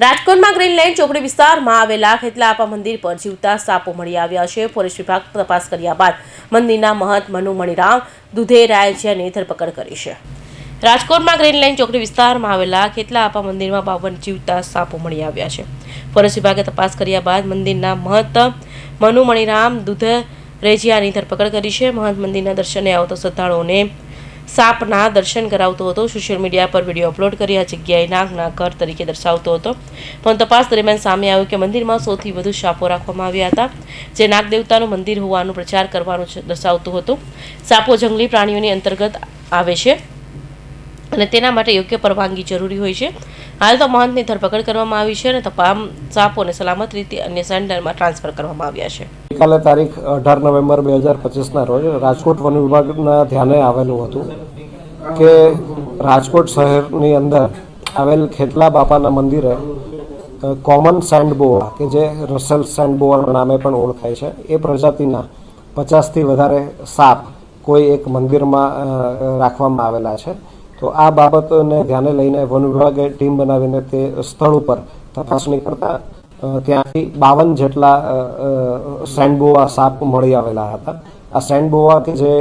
રાજકોટમાં green land ચોકડી વિસ્તારમાં આવેલા ખેતલાપા મંદિર પર જીવતા સાપો મળી આવ્યા છે. પોલીસ વિભાગ તપાસ કર્યા બાદ મંદિરના મહંત મનુ મણિરામ દુધેરાયજીયાની ધરપકડ કરી છે. રાજકોટમાં ગ્રીન લાઇન ચોકડી વિસ્તારમાં આવેલા ખેતલા આપા મંદિરમાં બાવન જીવતા સાપો મળી આવ્યા છે. ફોરેસ્ટ વિભાગે તપાસ કર્યા બાદ મંદિરના મહંત મનુ મણિરામ દૂધ રેજિયાની ધરપકડ કરી છે. મહંત મંદિરના દર્શને આવતો શ્રદ્ધાળુઓને સાપના દર્શન કરાવતો હતો સોશિયલ મીડિયા પર વીડિયો અપલોડ કરી આ જગ્યાએ નાગના ઘર તરીકે દર્શાવતો હતો. પણ તપાસ દરમિયાન સામે આવ્યું કે મંદિરમાં સૌથી વધુ સાપો રાખવામાં આવ્યા હતા, જે નાગ દેવતાનું મંદિર હોવાનું પ્રચાર કરવાનું દર્શાવતું હતું. સાપો જંગલી પ્રાણીઓની અંતર્ગત આવે છે અને તેના માટે યોગ્ય પરવાનગી જરૂરી હોય છે. હાલ તો મહંતની ધરપકડ કરવામાં આવી છે અને તમામ સાપોને સલામત રીતે અન્ય સેન્ટરમાં ટ્રાન્સફર કરવામાં આવ્યા છે. ગઈકાલે તારીખ અઢાર નવેમ્બર બે હજાર પચીસના રોજ રાજકોટ વન વિભાગના ધ્યાને આવેલું હતું કે રાજકોટ શહેરની અંદર આવેલ ખેતલા બાપાના મંદિરે કોમન સેન્ડ બોવા કે જે રસેલ સેન્ડ બોવાના નામે પણ ઓળખાય છે, એ પ્રજાતિના પચાસથી વધારે સાપ કોઈ એક મંદિરમાં રાખવામાં આવેલા છે. તો આ બાબતને ધ્યાને લઈને વન વિભાગે ટીમ બનાવીને તે સ્થળ ઉપર તપાસણી કરતા ત્યાંથી બાવન જેટલા સેન્ડબોવા સાપ મળી આવેલા હતા. આ સેન્ડબોવા કે જે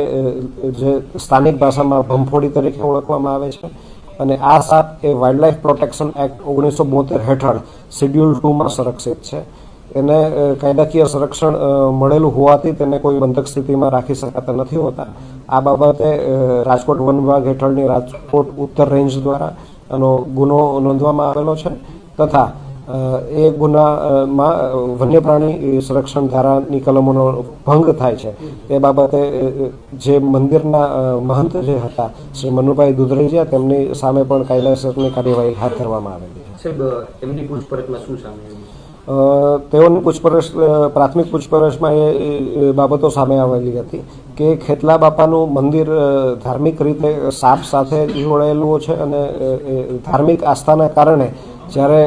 જે સ્થાનિક ભાષામાં ભંફોડી તરીકે ઓળખવામાં આવે છે અને આ સાપ એ વાઇલ્ડલાઇફ પ્રોટેક્શન એક્ટ ઓગણીસો બોતેર હેઠળ શિડ્યુલ ટુમાં સંરક્ષિત છે. એને કાયદાકીય સંરક્ષણ મળેલું હોવાથી તેને કોઈ બંધક સ્થિતિમાં રાખી શકાતા નથી હોતા. આ બાબતે રાજકોટ વન વિભાગ હેઠળની રાજકોટ ઉત્તર રેન્જ દ્વારા આનો ગુનો નોંધવામાં આવેલો છે તથા એ ગુનામાં વન્ય પ્રાણી સંરક્ષણ ધારાની કલમોનો ભંગ થાય છે. તે બાબતે જે મંદિરના મહંત જે હતા શ્રી મનુભાઈ દુધરેજીયા તેમની સામે પણ કાયદેસરની કાર્યવાહી હાથ ધરવામાં આવેલી છે. સાહેબ એમની પૂછપરછમાં શું સામે તેઓની પૂછપરછ પ્રાથમિક પૂછપરછમાં એ બાબતો સામે આવેલી હતી કે ખેતલા બાપાનું મંદિર ધાર્મિક રીતે સાપ સાથે જોડાયેલું છે અને ધાર્મિક આસ્થાના કારણે જ્યારે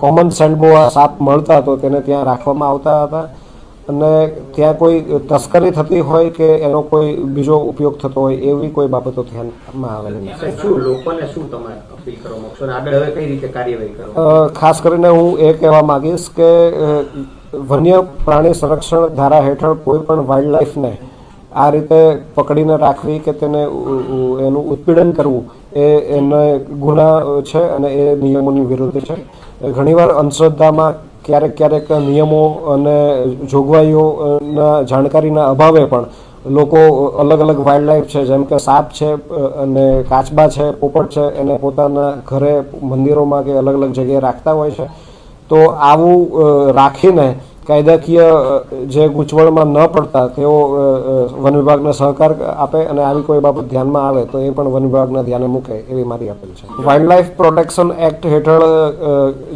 કોમન સેન્ડબોવા સાપ મળતા તો તેને ત્યાં રાખવામાં આવતા હતા. અને ત્યાં કોઈ તસ્કરી થતી હોય કે એનો કોઈ બીજો ઉપયોગ થતો હોય એવી કોઈ બાબતો ધ્યાનમાં આવેલી નથી. શું લોકોને શું તમે અપીલ કરવા માંગશો આગળ હવે કઈ રીતે કાર્યવાહી કરો? ખાસ કરીને હું એ કહેવા માંગીશ કે વન્ય પ્રાણી સંરક્ષણ ધારા હેઠળ કોઈ પણ વાઇલ્ડ લાઈફને આ રીતે પકડીને રાખવી કે તેને એનું ઉત્પીડન કરવું, એ એને ગુના છે અને એ નિયમોની વિરુદ્ધ છે. ઘણીવાર અંધશ્રદ્ધામાં ક્યારેક ક્યારેક નિયમો અને જોગવાઈઓના જાણકારીના અભાવે પણ લોકો અલગ અલગ વાઇલ્ડ લાઈફ છે, જેમ કે સાપ છે અને કાચબા છે, પોપટ છે, એને પોતાના ઘરે મંદિરોમાં કે અલગ અલગ જગ્યાએ રાખતા હોય છે. તો આવું રાખીને કાયદાકીય જે ગૂંચવણમાં ન પડતા તેઓ વન વિભાગને સહકાર આપે અને આવી કોઈ બાબત ધ્યાનમાં આવે તો એ પણ વન વિભાગના ધ્યાને મૂકે એવી મારી અપીલ છે. વાઇલ્ડ લાઈફ પ્રોટેક્શન એક્ટ હેઠળ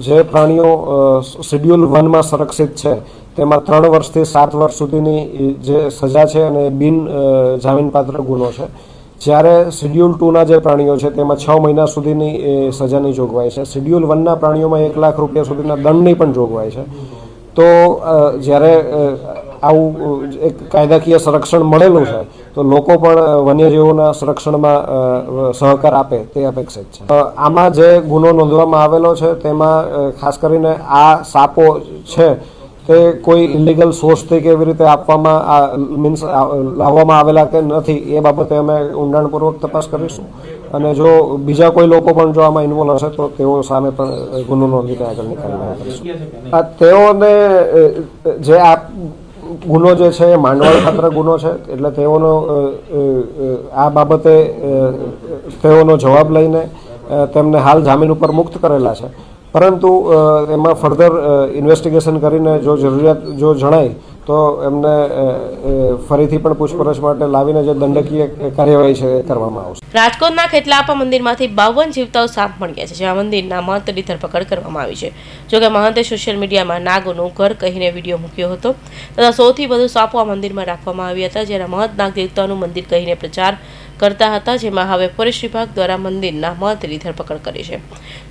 જે પ્રાણીઓ શેડ્યુલ વનમાં સંરક્ષિત છે, તેમાં ત્રણ વર્ષથી સાત વર્ષ સુધીની જે સજા છે અને બિન જામીનપાત્ર ગુનો છે. જ્યારે શિડ્યુલ ટુના જે પ્રાણીઓ છે તેમાં છ મહિના સુધીની સજાની જોગવાઈ છે. શિડ્યુલ વનના પ્રાણીઓમાં એક લાખ રૂપિયા સુધીના દંડની પણ જોગવાઈ છે. તો જ્યારે આવું એક કાયદાકીય સંરક્ષણ મળેલું છે, તો લોકો પણ વન્યજીવોના સંરક્ષણમાં સહકાર આપે તે અપેક્ષિત છે. આમાં જે ગુનો નોંધવામાં આવેલો છે, તેમાં ખાસ કરીને આ સાપો છે, તે કોઈ ઇલીગલ સોર્સથી કેવી રીતે આપવામાં મીન્સ લાવવામાં આવેલા કે નથી, એ બાબતે અમે ઊંડાણપૂર્વક તપાસ કરીશું. અને જો બીજા કોઈ લોકો પણ જો આમાં ઇન્વોલ્વ હશે, તો તેઓ સામે પણ ગુનો નોંધીને આગળની કાર્યવાહી આ તેઓને જે આ ગુનો જે છે, એ માંડવાળ ખાતર ગુનો છે, એટલે તેઓનો આ બાબતે તેઓનો જવાબ લઈને તેમને હાલ જામીન ઉપર મુક્ત કરેલા છે. પરંતુ એમાં ફર્ધર ઇન્વેસ્ટિગેશન કરીને જો જરૂરિયાત, જો જણાય તો એમને ફરીથી પણ પૂછપરછ માટે લાવીને જે દંડકીય કાર્યવાહી છે કરવામાં આવશે. રાજકોટના ખેતલાપા મંદિરમાંથી બાવન જીવતાઓ સાપ ગયા છે જેમાં મંદિરના મહંતની ધરપકડ કરવામાં આવી છે. જોકે મહંતે સોશિયલ મીડિયામાં નાગોનું ઘર કહીને વીડિયો મૂક્યો હતો તથા સૌથી વધુ સાપો આ મંદિરમાં રાખવામાં આવ્યા હતા જ્યારે મહંત નાગ દેવતાનું મંદિર કહીને પ્રચાર કરતા હતા, જેમાં હવે ફોરેસ્ટ વિભાગ દ્વારા મંદિરના મહંતની ધરપકડ કરી છે.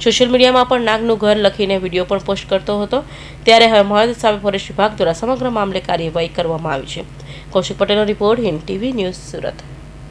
સોશિયલ મીડિયામાં પણ નાગનું ઘર લખીને વીડિયો પણ પોસ્ટ કરતો હતો. ત્યારે હવે મહંત સામે ફોરેસ્ટ વિભાગ દ્વારા સમગ્ર મામલે કાર્યવાહી કરવામાં આવી છે. કૌશિક પટેલનો report Hind TV news Surat.